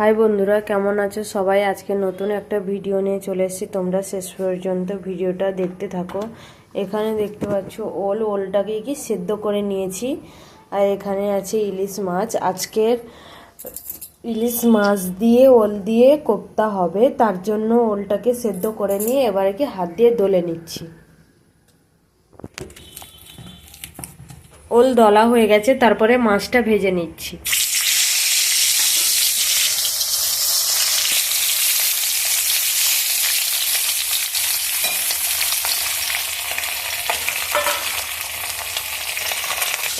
High বন্ধুরা, কেমন আছো সবাই? আজকে নতুন একটা ভিডিও নিয়ে চলে এসেছি। তোমরা শেষ পর্যন্ত ভিডিওটা দেখতে থাকো। এখানে দেখতে পাচ্ছ, ওল ওলটাকে কি সেদ্ধ করে নিয়েছি। আর এখানে আছে ইলিশ মাছ। আজকের ইলিশ মাছ দিয়ে, ওল দিয়ে কোপ্তা হবে। তার জন্য ওলটাকে সেদ্ধ করে নিয়ে এবারে কি হাত দিয়ে দলে নিচ্ছি। ওল দলা হয়ে গেছে, তারপরে মাছটা ভেজে নিচ্ছি।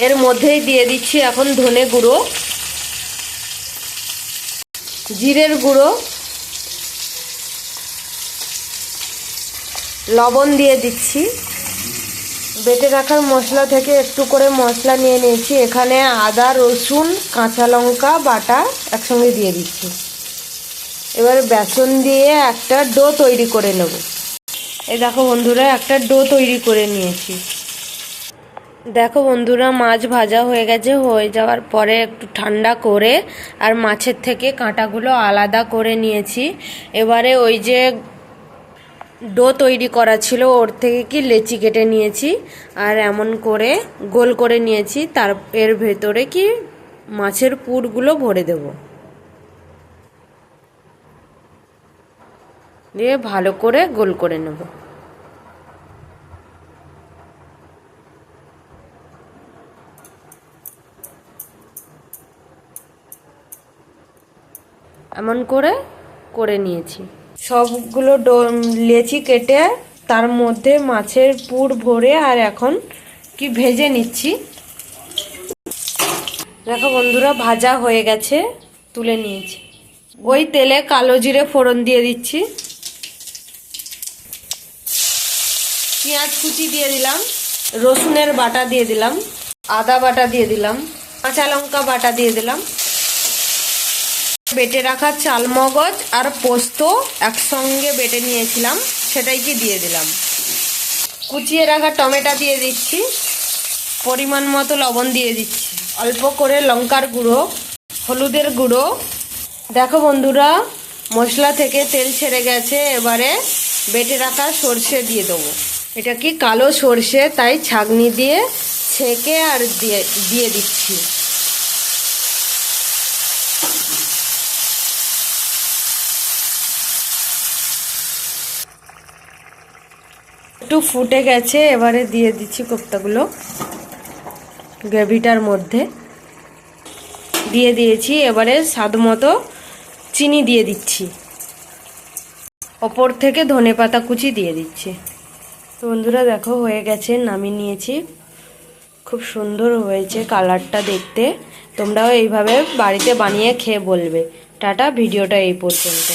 এর মধ্যেই দিয়ে দিচ্ছি এখন ধনে গুঁড়ো, জিরের গুঁড়ো, লবণ দিয়ে দিচ্ছি। বেটে রাখার মশলা থেকে একটু করে মশলা নিয়ে নিয়েছি। এখানে আদা, রসুন, কাঁচা লঙ্কা, বাটা একসঙ্গে দিয়ে দিচ্ছি। এবার বেসন দিয়ে একটা ডো তৈরি করে নেব। এই দেখো বন্ধুরা, একটা ডো তৈরি করে নিয়েছি। দেখো বন্ধুরা, মাছ ভাজা হয়ে গেছে। হয়ে যাওয়ার পরে একটু ঠান্ডা করে আর মাছের থেকে কাঁটাগুলো আলাদা করে নিয়েছি। এবারে ওই যে ডো তৈরি করা ছিল, ওর থেকে কি লেচি কেটে নিয়েছি আর এমন করে গোল করে নিয়েছি। তার, এর ভেতরে কি মাছের পুরগুলো ভরে দেব। দিয়ে ভালো করে গোল করে নেব। এমন করে করে নিয়েছি। সবগুলো লেচি কেটে তার মধ্যে মাছের পুর ভরে আর এখন কি ভেজে নিচ্ছি। দেখো বন্ধুরা, ভাজা হয়ে গেছে, তুলে নিয়েছি। ওই তেলে কালো জিরে ফোড়ন দিয়ে দিচ্ছি। পেঁয়াজ কুচি দিয়ে দিলাম, রসুনের বাটা দিয়ে দিলাম, আদা বাটা দিয়ে দিলাম, কাঁচা লঙ্কা বাটা দিয়ে দিলাম। বেটে রাখা চাল মগজ আর পোস্ত একসঙ্গে বেটে নিয়েছিলাম, সেটাই কি দিয়ে দিলাম। কুচিয়ে রাখা টমেটো দিয়ে দিচ্ছি, পরিমাণ মতো লবণ দিয়ে দিচ্ছি। অল্প করে লঙ্কার গুঁড়ো, হলুদের গুঁড়ো। দেখো বন্ধুরা, মশলা থেকে তেল ছেড়ে গেছে, এবারে বেটে রাখা সর্ষে দিয়ে দেবো। এটা কি কালো সর্ষে, তাই ছাগনি দিয়ে ছেঁকে আর দিয়ে দিয়ে দিচ্ছি। একটু ফুটে গেছে, এবারে দিয়ে দিচ্ছি কোপ্তাগুলো গ্রেভিটার মধ্যে। দিয়ে দিয়েছি, এবারে স্বাদ মতো চিনি দিয়ে দিচ্ছি। ওপর থেকে ধনে পাতা কুচি দিয়ে দিচ্ছি। বন্ধুরা, দেখো হয়ে গেছে, নামিয়ে নিয়েছি। খুব সুন্দর হয়েছে কালারটা দেখতে। তোমরাও এইভাবে বাড়িতে বানিয়ে খেয়ে বলবে। টাটা, ভিডিওটা এই পর্যন্ত।